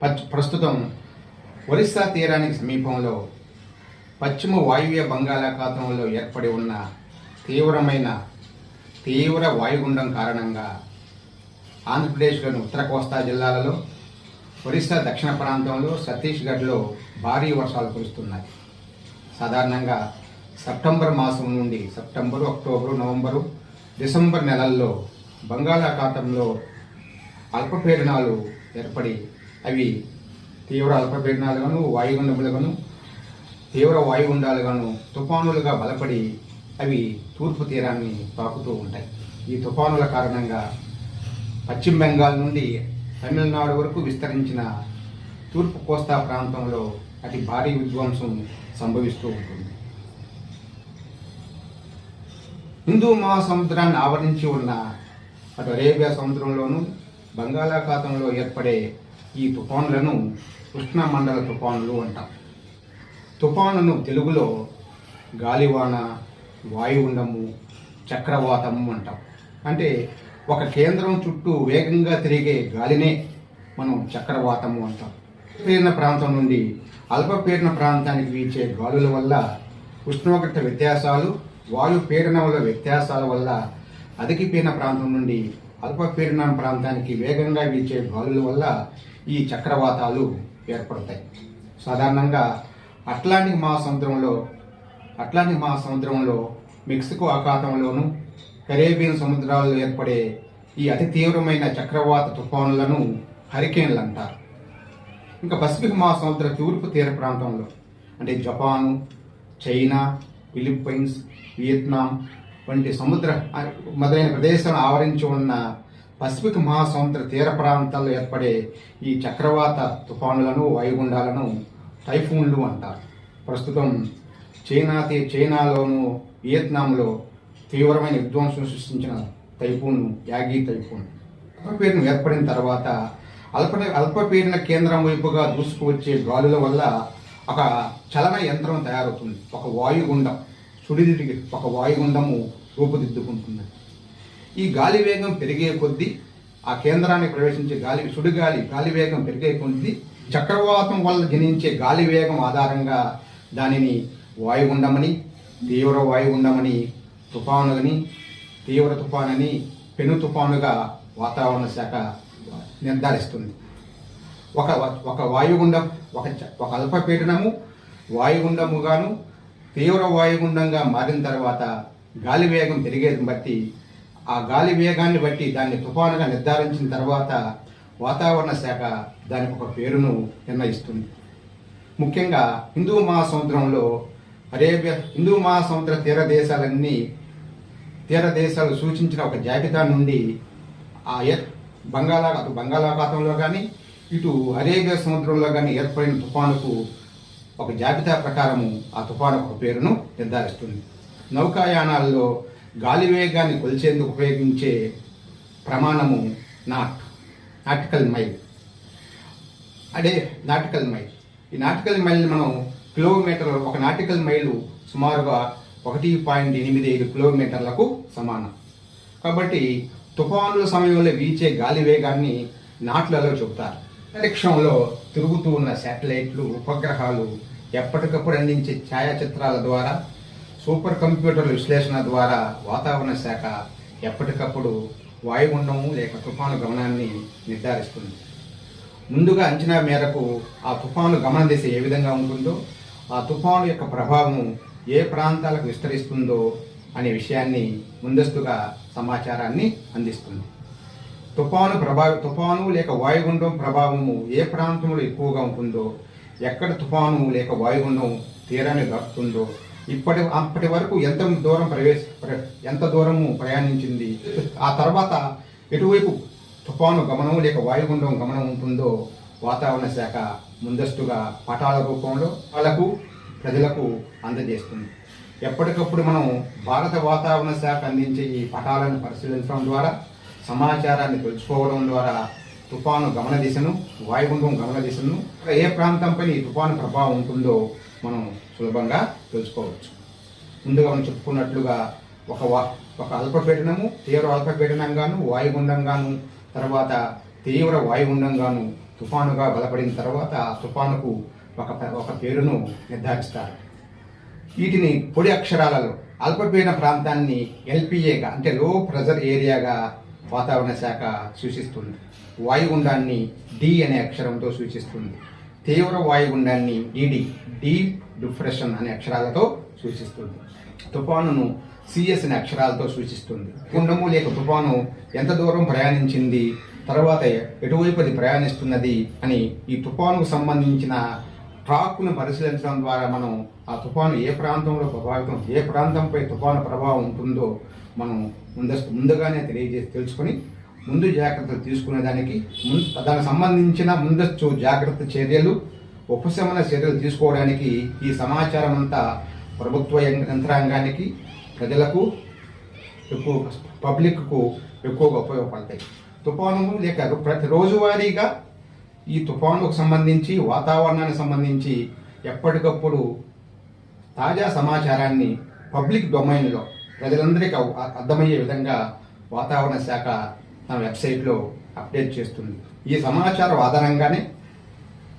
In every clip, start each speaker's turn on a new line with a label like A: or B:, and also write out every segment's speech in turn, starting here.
A: పచ్- ప్రస్తుతం ఒరిస్సా తీరానికి సమీపంలో పశ్చిమ వాయువ్య బంగాళాఖాతంలో ఏర్పడి ఉన్న తీవ్రమైన తీవ్ర వాయుగుండం కారణంగా ఆంధ్రప్రదేశ్లోని ఉత్తర కోస్తా జిల్లాలలో ఒరిస్సా దక్షిణ ప్రాంతంలో ఛత్తీస్గఢ్లో భారీ వర్షాలు కురుస్తున్నాయి. సాధారణంగా సెప్టెంబర్ మాసం నుండి సెప్టెంబరు అక్టోబరు నవంబరు డిసెంబర్ నెలల్లో బంగాళాఖాతంలో అల్పపీడనాలు ఏర్పడి అవి తీవ్ర అల్పపీడనాలుగాను వాయుగుండములుగాను తీవ్ర వాయుగుండాలుగాను తుఫానులుగా బలపడి అవి తూర్పు తీరాన్ని తాకుతూ ఉంటాయి. ఈ తుఫానుల కారణంగా పశ్చిమ బెంగాల్ నుండి తమిళనాడు వరకు విస్తరించిన తూర్పు కోస్తా ప్రాంతంలో అతి భారీ విధ్వంసం సంభవిస్తూ ఉంటుంది. హిందూ మహాసముద్రాన్ని ఆవరించి ఉన్న అటు అరేబియా సముద్రంలోను బంగాళాఖాతంలో ఏర్పడే ఈ తుఫానులను ఉష్ణమండల తుఫానులు అంటాం. తుఫానును తెలుగులో గాలివాన వాయుగుండము చక్రవాతము అంటాం. అంటే ఒక కేంద్రం చుట్టూ వేగంగా తిరిగే గాలినే మనం చక్రవాతము అంటాం. పీడన ప్రాంతం నుండి అల్పపీడన ప్రాంతానికి వీచే గాలుల వల్ల ఉష్ణోగ్రత వ్యత్యాసాలు వాయు పీడనముల వ్యత్యాసాల వల్ల అధిక పీడన ప్రాంతం నుండి అల్పపీడనం ప్రాంతానికి వేగంగా వీచే గాలుల వల్ల ఈ చక్రవాతాలు ఏర్పడతాయి. సాధారణంగా అట్లాంటిక్ మహాసముద్రంలో అట్లాంటిక్ మహాసముద్రంలో మెక్సికో అఖాతంలోను కరేబియన్ సముద్రాల్లో ఏర్పడే ఈ అతి తీవ్రమైన చక్రవాత తుఫానులను హరికేన్లు అంటారు. ఇంకా పసిఫిక్ మహాసముద్ర తూర్పు తీర ప్రాంతంలో అంటే జపాను చైనా ఫిలిప్పైన్స్ వియత్నాం వంటి సముద్ర మొదలైన ప్రదేశాలను ఆవరించి ఉన్న పసిఫిక్ మహాసముద్ర తీర ప్రాంతాల్లో ఏర్పడే ఈ చక్రవాత తుఫానులను వాయుగుండాలను టైఫూన్లు అంటారు. ప్రస్తుతం చైనా తీ- చైనాలోను వియత్నాంలో తీవ్రమైన విధ్వంసం సృష్టించిన టైఫూన్ యాగి టైఫూన్. అల్పపీడనం ఏర్పడిన తర్వాత అల్ప అల్పపీడన కేంద్రం వైపుగా దూసుకువచ్చే గాలుల వల్ల ఒక చలన యంత్రం తయారవుతుంది. ఒక వాయుగుండం. సుడిదిరిగి ఒక వాయుగుండము రూపుదిద్దుకుంటుంది. ఈ గాలి వేగం పెరిగే కొద్దీ ఆ కేంద్రాన్ని ప్రవేశించే గాలి సుడిగాలి గాలి వేగం పెరిగే కొద్దీ చక్రవాతం వల్ల జనించే గాలి వేగం ఆధారంగా దానిని వాయుగుండమని తీవ్ర వాయుగుండమని తుఫానుని తీవ్ర తుఫానని పెను తుఫానుగా వాతావరణ శాఖ నిర్ధారిస్తుంది. ఒక ఒక వాయుగుండం ఒక చ- ఒక అల్పపీడనము వాయుగుండముగాను తీవ్ర వాయుగుండంగా మారిన తర్వాత గాలి వేగం పెరిగేది బట్టి ఆ గాలి వేగాన్ని బట్టి దాన్ని తుఫానుగా నిర్ధారించిన తర్వాత వాతావరణ శాఖ దానికి ఒక పేరును నిర్ణయిస్తుంది. ముఖ్యంగా హిందూ మహాసముద్రంలో అరేబియా హిందూ మహాసముద్ర తీర దేశాలన్నీ తీర దేశాలు సూచించిన ఒక జాబితా నుండి ఆ బంగాళా అటు బంగాళాఖాతంలో కానీ ఇటు అరేబియా సముద్రంలో కానీ ఏర్పడిన తుఫానుకు ఒక జాబితా ప్రకారము ఆ తుఫాను ఒక పేరును నిర్ధారిస్తుంది. నౌకాయానాల్లో గాలి వేగాన్ని కొలిచేందుకు ఉపయోగించే ప్రమాణము నాట్ నాటికల్ మైల్. అదే నాటికల్ మైల్. ఈ నాటికల్ మైల్ మనం కిలోమీటర్ ఒక నాటికల్ మైలు సుమారుగా ఒకటి పాయింట్ ఎనిమిది ఐదు కిలోమీటర్లకు సమానం. కాబట్టి తుఫానుల సమయంలో వీచే గాలి వేగాన్ని నాట్లలో చెబుతారు. అంతరిక్షంలో తిరుగుతూ ఉన్న శాటిలైట్లు ఉపగ్రహాలు ఎప్పటికప్పుడు అందించే ఛాయాచిత్రాల ద్వారా సూపర్ కంప్యూటర్ విశ్లేషణ ద్వారా వాతావరణ శాఖ ఎప్పటికప్పుడు వాయుగుండము లేక తుఫాను గమనాన్ని నిర్ధారిస్తుంది. ముందుగా అంచనా మేరకు ఆ తుఫాను గమన దిశ ఏ విధంగా ఉంటుందో ఆ తుఫాను యొక్క ప్రభావము ఏ ప్రాంతాలకు విస్తరిస్తుందో అనే విషయాన్ని ముందస్తుగా సమాచారాన్ని అందిస్తుంది. తుఫాను ప్రభావి తుఫాను లేక వాయుగుండం ప్రభావము ఏ ప్రాంతంలో ఎక్కువగా ఉంటుందో ఎక్కడ తుఫాను లేక వాయుగుండం తీరాన్ని దాటుతుందో ఇప్పటి అప్పటి వరకు ఎంత దూరం ప్రవేశ ప్ర- ఎంత దూరము ప్రయాణించింది ఆ తర్వాత ఎటువైపు తుఫాను గమనం లేక వాయుగుండం గమనం ఉంటుందో వాతావరణ శాఖ ముందస్తుగా పటాల రూపంలో వాళ్ళకు ప్రజలకు అందజేస్తుంది. ఎప్పటికప్పుడు మనం భారత వాతావరణ శాఖ అందించే ఈ పటాలను పరిశీలించడం ద్వారా సమాచారాన్ని తెలుసుకోవడం ద్వారా తుఫాను గమన దిశను వాయుగుండం గమన దిశను ఏ ప్రాంతంపై ఈ తుఫాను ప్రభావం ఉంటుందో మనం సులభంగా తెలుసుకోవచ్చు. ముందుగా మనం చెప్పుకున్నట్లుగా ఒక వా ఒక అల్పపీడనము తీవ్ర అల్పపీడనంగాను వాయుగుండంగాను తర్వాత తీవ్ర వాయుగుండంగాను తుఫానుగా బలపడిన తర్వాత ఆ తుఫానుకు ఒక ఒక పేరును నిర్ధారిస్తారు. వీటిని పొడి అక్షరాలలో అల్పపీడన ప్రాంతాన్ని ఎల్పిఏగా అంటే లో ప్రెజర్ ఏరియాగా వాతావరణ శాఖ సూచిస్తుంది. వాయుగుండాన్ని డి అనే అక్షరంతో సూచిస్తుంది. తీవ్ర వాయుగుండాన్ని డిడి డీప్ డిప్రెషన్ అనే అక్షరాలతో సూచిస్తుంది. తుఫానును సిఎస్ అనే అక్షరాలతో సూచిస్తుంది. గుండము లేక తుఫాను ఎంత దూరం ప్రయాణించింది తర్వాత ఎటువైపు అది ప్రయాణిస్తున్నది అని ఈ తుఫానుకు సంబంధించిన ట్రాక్ను పరిశీలించడం ద్వారా మనం ఆ తుఫాను ఏ ప్రాంతంలో ప్రభావితం ఏ ప్రాంతంపై తుఫాను ప్రభావం ఉంటుందో మనం ముందస్తు ముందుగానే తెలియజేసి తెలుసుకొని ముందు జాగ్రత్తలు తీసుకునే దానికి ముందు దానికి సంబంధించిన ముందస్తు జాగ్రత్త చర్యలు ఉపశమన చర్యలు తీసుకోవడానికి ఈ సమాచారం అంతా ప్రభుత్వ యంత్రాంగానికి ప్రజలకు ఎక్కువ పబ్లిక్కు ఎక్కువగా ఉపయోగపడతాయి. తుఫాను లేక ప్రతి రోజువారీగా ఈ తుఫానుకు సంబంధించి వాతావరణానికి సంబంధించి ఎప్పటికప్పుడు తాజా సమాచారాన్ని పబ్లిక్ డొమైన్లో ప్రజలందరికీ అర్థమయ్యే విధంగా వాతావరణ శాఖ తన వెబ్సైట్లో అప్డేట్ చేస్తుంది. ఈ సమాచారం ఆధారంగానే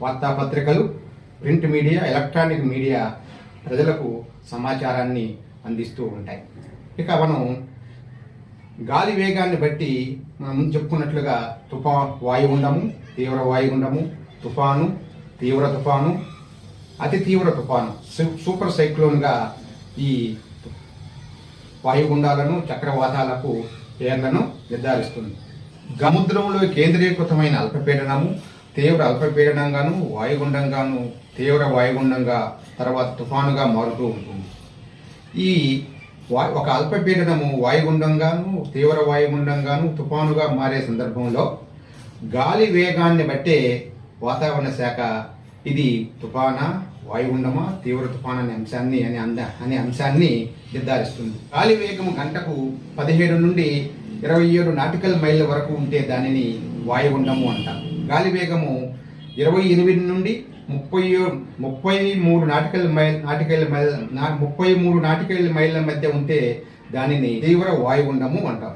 A: వార్తాపత్రికలు ప్రింట్ మీడియా ఎలక్ట్రానిక్ మీడియా ప్రజలకు సమాచారాన్ని అందిస్తూ ఉంటాయి. ఇక మనం గాలి వేగాన్ని బట్టి మనం ముందు చెప్పుకున్నట్లుగా తుఫా వాయుగుండము తీవ్ర వాయుగుండము తుఫాను తీవ్ర తుఫాను అతి తీవ్ర తుఫాను సూపర్ సైక్లోన్గా ఈ వాయుగుండాలను చక్రవాతాలకు పేర్లను నిర్ధారిస్తుంది. సముద్రంలో కేంద్రీకృతమైన అల్పపీడనము తీవ్ర అల్పపీడనంగాను వాయుగుండంగాను తీవ్ర వాయుగుండంగా తర్వాత తుఫానుగా మారుతూ ఉంటుంది. ఈ ఒక అల్పపీడనము వాయుగుండంగాను తీవ్ర వాయుగుండంగాను తుఫానుగా మారే సందర్భంలో గాలి వేగాన్ని బట్టే వాతావరణ శాఖ ఇది తుఫానా వాయుగుండమా తీవ్ర తుఫాన్ అనే అంశాన్ని అనే అంద అనే అంశాన్ని నిర్ధారిస్తుంది. గాలి వేగము గంటకు పదిహేడు నుండి ఇరవై ఏడు నాటికల్ మైళ్ళ వరకు ఉంటే దానిని వాయుగుండము అంటారు. గాలి వేగము ఇరవై ఎనిమిది నుండి ముప్పై ముప్పై మూడు నాటికల్ మైల్ నాటికల్ మైల్ నా- ముప్పై మూడు నాటికల్ మైళ్ళ మధ్య ఉంటే దానిని తీవ్ర వాయుగుండము అంటాం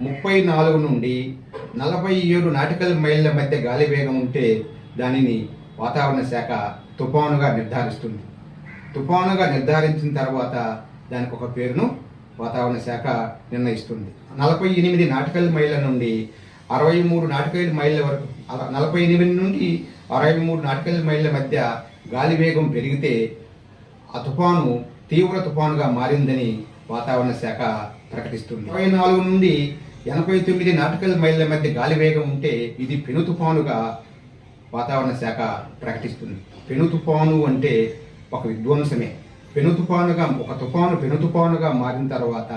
A: ముప్పై నాలుగు నుండి నలభై ఏడు నాటికల్ మైళ్ళ మధ్య గాలి వేగం ఉంటే దానిని వాతావరణ శాఖ తుఫానుగా నిర్ధారిస్తుంది. తుఫానుగా నిర్ధారించిన తర్వాత దానికి ఒక పేరును వాతావరణ శాఖ నిర్ణయిస్తుంది. నలభై ఎనిమిది నాటికల్ మైళ్ళ నుండి అరవై మూడు నాటికల్ మైళ్ళ వరకు నలభై ఎనిమిది నుండి అరవై మూడు నాటికల్ మైళ్ళ మధ్య గాలి వేగం పెరిగితే ఆ తుఫాను తీవ్ర తుఫానుగా మారిందని వాతావరణ శాఖ ప్రకటిస్తుంది. ఇరవై నాలుగు నుండి ఎనభై తొమ్మిది నాటికల్ మైళ్ళ మధ్య గాలి వేగం ఉంటే ఇది పెను తుఫానుగా వాతావరణ శాఖ ప్రకటిస్తుంది. పెను తుఫాను అంటే ఒక విధ్వంసమే. పెను తుఫానుగా ఒక తుఫాను పెను తుఫానుగా మారిన తర్వాత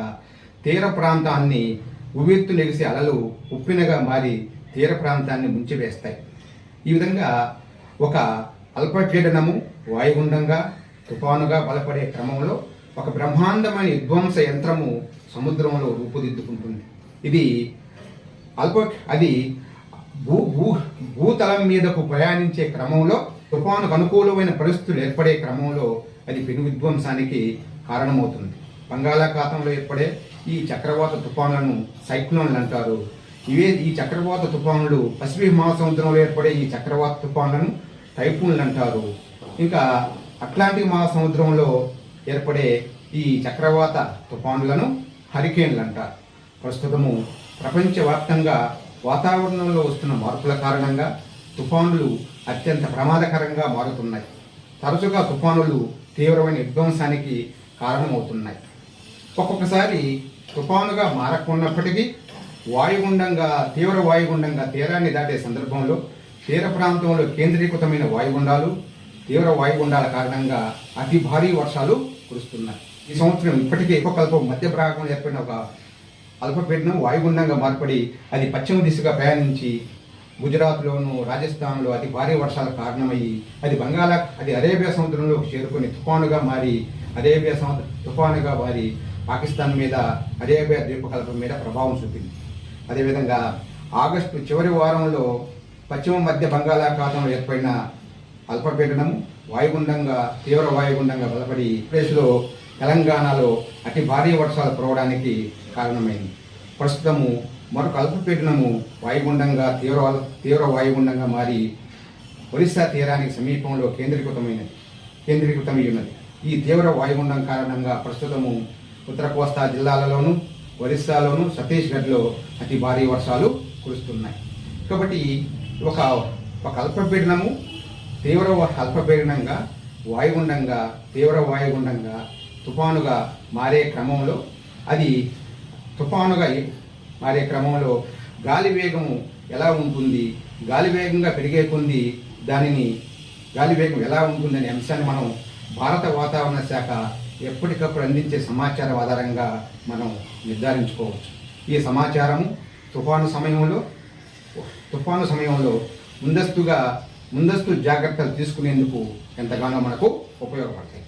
A: తీర ప్రాంతాన్ని ఉవ్వెత్తు నెగిసే అలలు ఉప్పినగా మారి తీర ప్రాంతాన్ని ముంచివేస్తాయి. ఈ విధంగా ఒక అల్పపీడనము వాయుగుండంగా తుఫానుగా బలపడే క్రమంలో ఒక బ్రహ్మాండమైన విధ్వంస యంత్రము సముద్రంలో రూపుదిద్దుకుంటుంది. ఇది అల్ప అది భూ భూ భూతలం మీదకు ప్రయాణించే క్రమంలో తుఫానుకు అనుకూలమైన పరిస్థితులు ఏర్పడే క్రమంలో అది పెను విధ్వంసానికి కారణమవుతుంది. బంగాళాఖాతంలో ఏర్పడే ఈ చక్రవాత తుఫానులను సైక్లోన్లు అంటారు. ఇవే ఈ చక్రవాత తుఫానులు? పసిఫిక్ మహాసముద్రంలో ఏర్పడే ఈ చక్రవాత తుఫానులను టైఫూన్లు అంటారు. ఇంకా అట్లాంటిక్ మహాసముద్రంలో ఏర్పడే ఈ చక్రవాత తుఫానులను హరికేన్లు అంటారు. ప్రస్తుతము ప్రపంచవ్యాప్తంగా వాతావరణంలో వస్తున్న మార్పుల కారణంగా తుఫానులు అత్యంత ప్రమాదకరంగా మారుతున్నాయి. తరచుగా తుఫానులు తీవ్రమైన విధ్వంసానికి కారణమవుతున్నాయి. ఒక్కొక్కసారి తుఫానుగా మారకున్నప్పటికీ వాయుగుండంగా తీవ్ర వాయుగుండంగా తీరాన్ని దాటే సందర్భంలో తీర ప్రాంతంలో కేంద్రీకృతమైన వాయుగుండాలు తీవ్ర వాయుగుండాల కారణంగా అతి భారీ వర్షాలు కురుస్తున్నాయి. ఈ సంవత్సరం ఇప్పటికే ఎక్కువ మధ్య ప్రాంతంలో ఏర్పడిన ఒక అల్పపీడనం వాయుగుండంగా మార్పడి అది పశ్చిమ దిశగా ప్రయాణించి గుజరాత్లోను రాజస్థాన్లో అతి భారీ వర్షాలు కారణమయ్యి అది బంగాళా అది అరేబియా సముద్రంలోకి చేరుకుని తుఫానుగా మారి అరేబియా సముద్ర తుఫానుగా మారి పాకిస్తాన్ మీద అరేబియా ద్వీపకల్పం మీద ప్రభావం చూపింది. అదేవిధంగా ఆగస్టు చివరి వారంలో పశ్చిమ మధ్య బంగాళాఖాతంలో ఏర్పడిన అల్పపీడనం వాయుగుండంగా తీవ్ర వాయుగుండంగా బలపడి ప్లేస్లో తెలంగాణలో అతి భారీ వర్షాలు కురవడానికి కారణమైంది. ప్రస్తుతము మరొక అల్పపీడనము వాయుగుండంగా తీవ్ర తీవ్ర వాయుగుండంగా మారి ఒరిస్సా తీరానికి సమీపంలో కేంద్రీకృతమైనది కేంద్రీకృతమై ఉన్నది ఈ తీవ్ర వాయుగుండం కారణంగా ప్రస్తుతము ఉత్తర కోస్తా జిల్లాలలోనూ ఒరిస్సాలోను ఛత్తీస్గఢ్లో అతి భారీ వర్షాలు కురుస్తున్నాయి. కాబట్టి ఒక ఒక అల్పపీడనము తీవ్ర అల్పపీడనంగా వాయుగుండంగా తీవ్ర వాయుగుండంగా తుఫానుగా మారే క్రమంలో అది తుఫానుగా మారే క్రమంలో గాలి వేగము ఎలా ఉంటుంది గాలి వేగంగా పెరిగే కొంది దానిని గాలి వేగం ఎలా ఉంటుందనే అంశాన్ని మనం భారత వాతావరణ శాఖ ఎప్పటికప్పుడు అందించే సమాచారం ఆధారంగా మనం నిర్ధారించుకోవచ్చు. ఈ సమాచారము తుఫాను సమయంలో తుఫాను సమయంలో ముందస్తుగా ముందస్తు జాగ్రత్తలు తీసుకునేందుకు ఎంతగానో మనకు ఉపయోగపడతాయి.